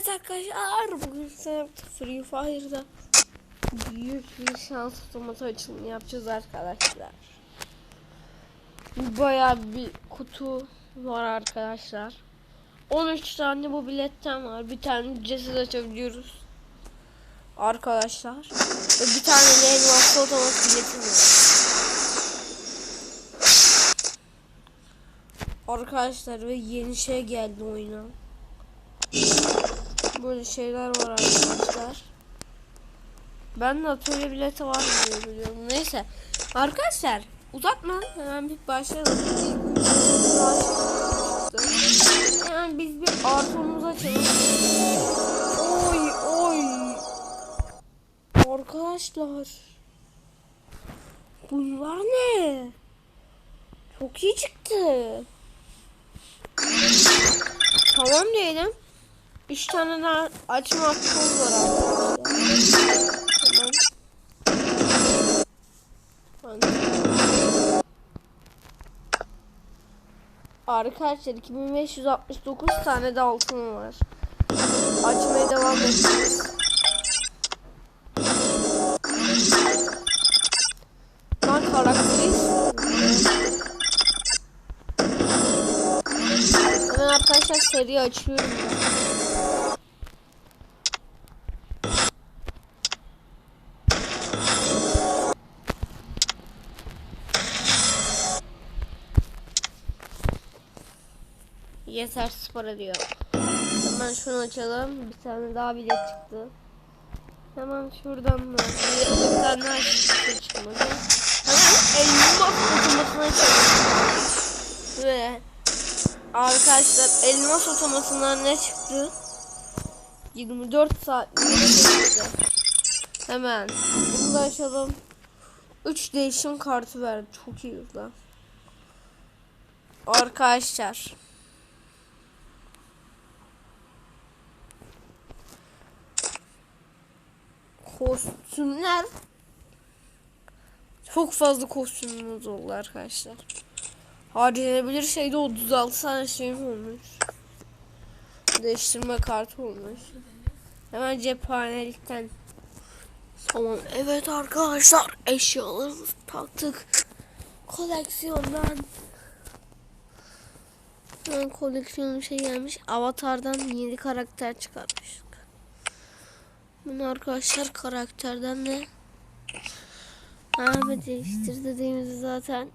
Evet arkadaşlar bugün size Free Fire'da büyük bir şans otomatı açılımı yapacağız arkadaşlar. Baya bir kutu var arkadaşlar. 13 tane bu biletten var. Bir tane ücretsiz açabiliyoruz. Arkadaşlar. Ve bir tane de elmaslı otomat biletim var. Arkadaşlar ve yeni şey geldi oyuna. Böyle şeyler var arkadaşlar. Ben de atölye bileti var diye biliyorum. Neyse. Arkadaşlar uzatma. Hemen bir başlayalım. Hemen biz bir artomumuzu açalım. Oy oy. Arkadaşlar. Bunlar ne? Çok iyi çıktı. Tamam diyelim. Üç tane daha açma hakkımız var arkadaşlar. Tamam. Arkadaşlar 2569 tane de altın var. Açmaya devam edeceğiz. Ben karakteri Hemen arkadaşlar seri açıyorum. Ben. Yeter spora diyor. Hemen şunu açalım. Bir tane daha bilet çıktı. Hemen şuradan da bir tane daha çıktı çıkmadı. Hemen elmas otomatına açalım. Ve arkadaşlar elmas otomatından ne çıktı? 24 saat çıktı. Hemen bunu da açalım. 3 değişim kartı verdi. Çok iyi lan. Arkadaşlar. Kostümler çok fazla kostümümüz oldu arkadaşlar. Harcanabilir şeyde 36 tane şeyim olmuş. Değiştirme kartı olmuş. Hemen cephanelikten. Tamam. Evet arkadaşlar eşyalarımızı taktık. Koleksiyondan. Ben koleksiyonun şey gelmiş. Avatar'dan yeni karakter çıkartmış. Bunu arkadaşlar karakterden de Ahmet değiştir dediğimizde zaten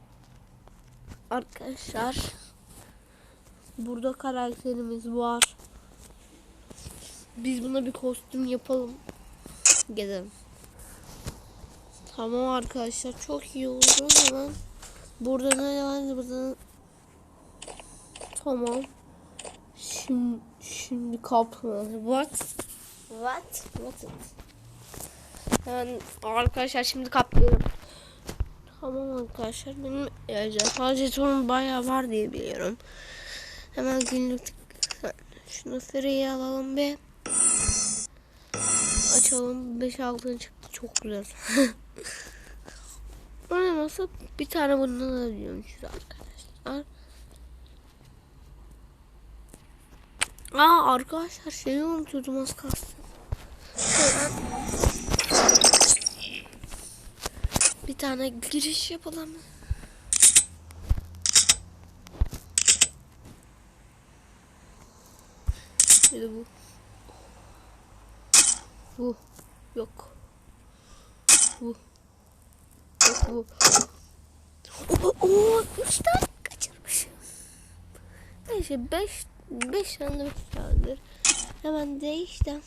arkadaşlar burada karakterimiz var. Biz buna bir kostüm yapalım. Gidelim. Tamam arkadaşlar çok iyi oldu hemen. Burada ne var? Burada Tamam. Şimdi şimdi kaplan. What? What? What? Hemen arkadaşlar şimdi kaplıyorum. Tamam arkadaşlar benim e, jetonum bayağı var diye biliyorum. Hemen günlük şunu free'ye alalım bir. Açalım 5 altın çıktı çok güzel. Böyle nasıl bir tane bundan alabiliyormuşuz arkadaşlar. Aa arkadaşlar şeyi unutuyordum az kalsın. Bir tane giriş yapalım. Bir de bu. Bu. Yok. Bu. Yok bu. Oo, oo, üç tane kaçırmışım. Neyse beş, beş tane tanedir. Hemen değiştim.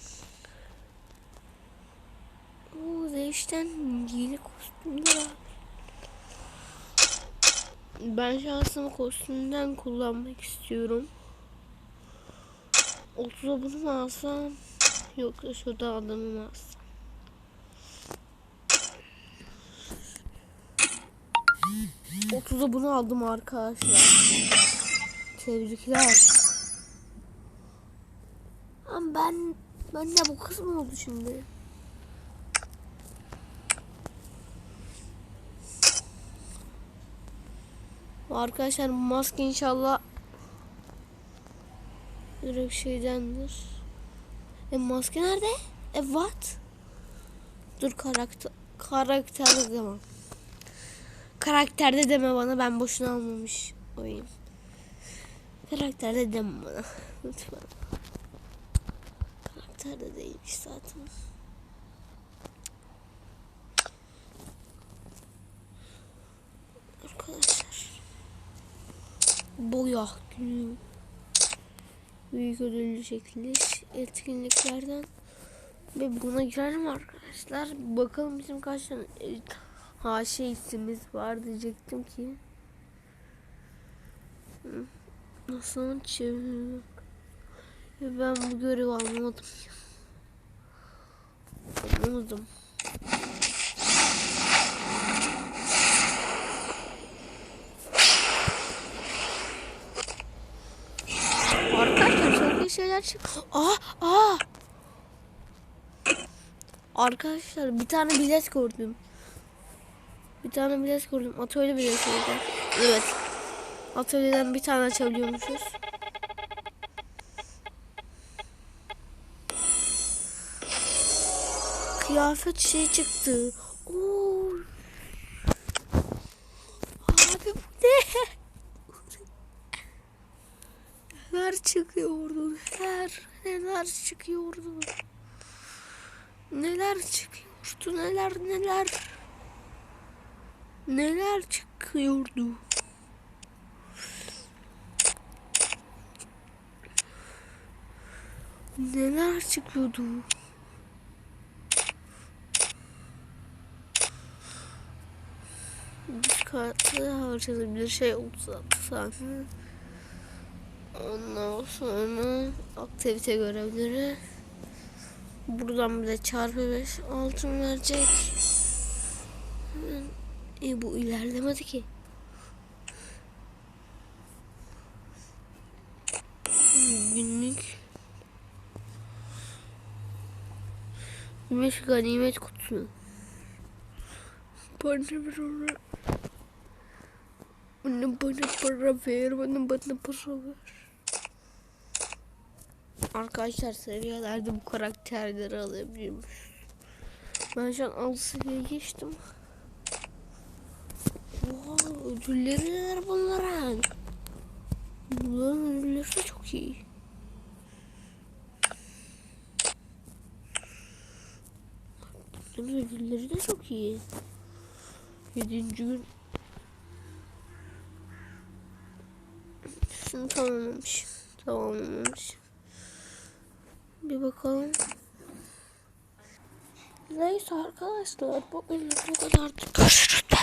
Oo değişten yeni kostümler abi. Ben şansımı kostümden kullanmak istiyorum. 30'a bunu mu alsam? Yoksa şurada adamı mı alsam? Otuza bunu aldım arkadaşlar. Tebrikler. Ama ben ben de bu kız mı oldu şimdi? Arkadaşlar maske inşallah böyle bir şeydendir. E maske nerede? E what? Dur karakter karakterde deme. Karakterde deme bana ben boşuna almamış oyum. Karakterde deme bana. Lütfen. Karakterde değilmiş zaten. Arkadaşlar. Boya günü. Büyük ödüllü çekiliş etkinliklerden ve buna girelim arkadaşlar. Bakalım bizim kaç tane e, haşe ismimiz var diyecektim ki. Nasıl çeviriyorum? Ben bu görevi almadım. Anlamadım. Arkadaşlar çık. Aa, aa. Arkadaşlar bir tane bilet gördüm. Bir tane bilet gördüm. Atölye bileti. Evet. Atölyeden bir tane açabiliyormuşuz. Kıyafet şey çıktı. Oo. Abi bu ne? Neler çıkıyordu? Neler, neler çıkıyordu? Neler çıkıyordu? Neler, neler? Neler çıkıyordu? Neler çıkıyordu? Biz kartı harcadı bir şey oldu zaten. Ondan sonra aktivite görevleri. Buradan bir de çarpı 5 altın verecek. E bu ilerlemedi ki. Günlük. Gümüş ganimet kutusu. Bana bir ona. Bana bana para ver, bana bana para ver. Arkadaşlar seviyelerde bu karakterleri alabiliyormuş. Ben şu an alt seviyeye geçtim. Wow, ödülleri neler bunların? Bunların ödülleri de çok iyi. Bunların ödülleri de çok iyi. Yedinci gün Şunu tamamlamış. Tamamlamış. Bir bakalım. Neyse arkadaşlar bugün bu kadar. Görüşürüz.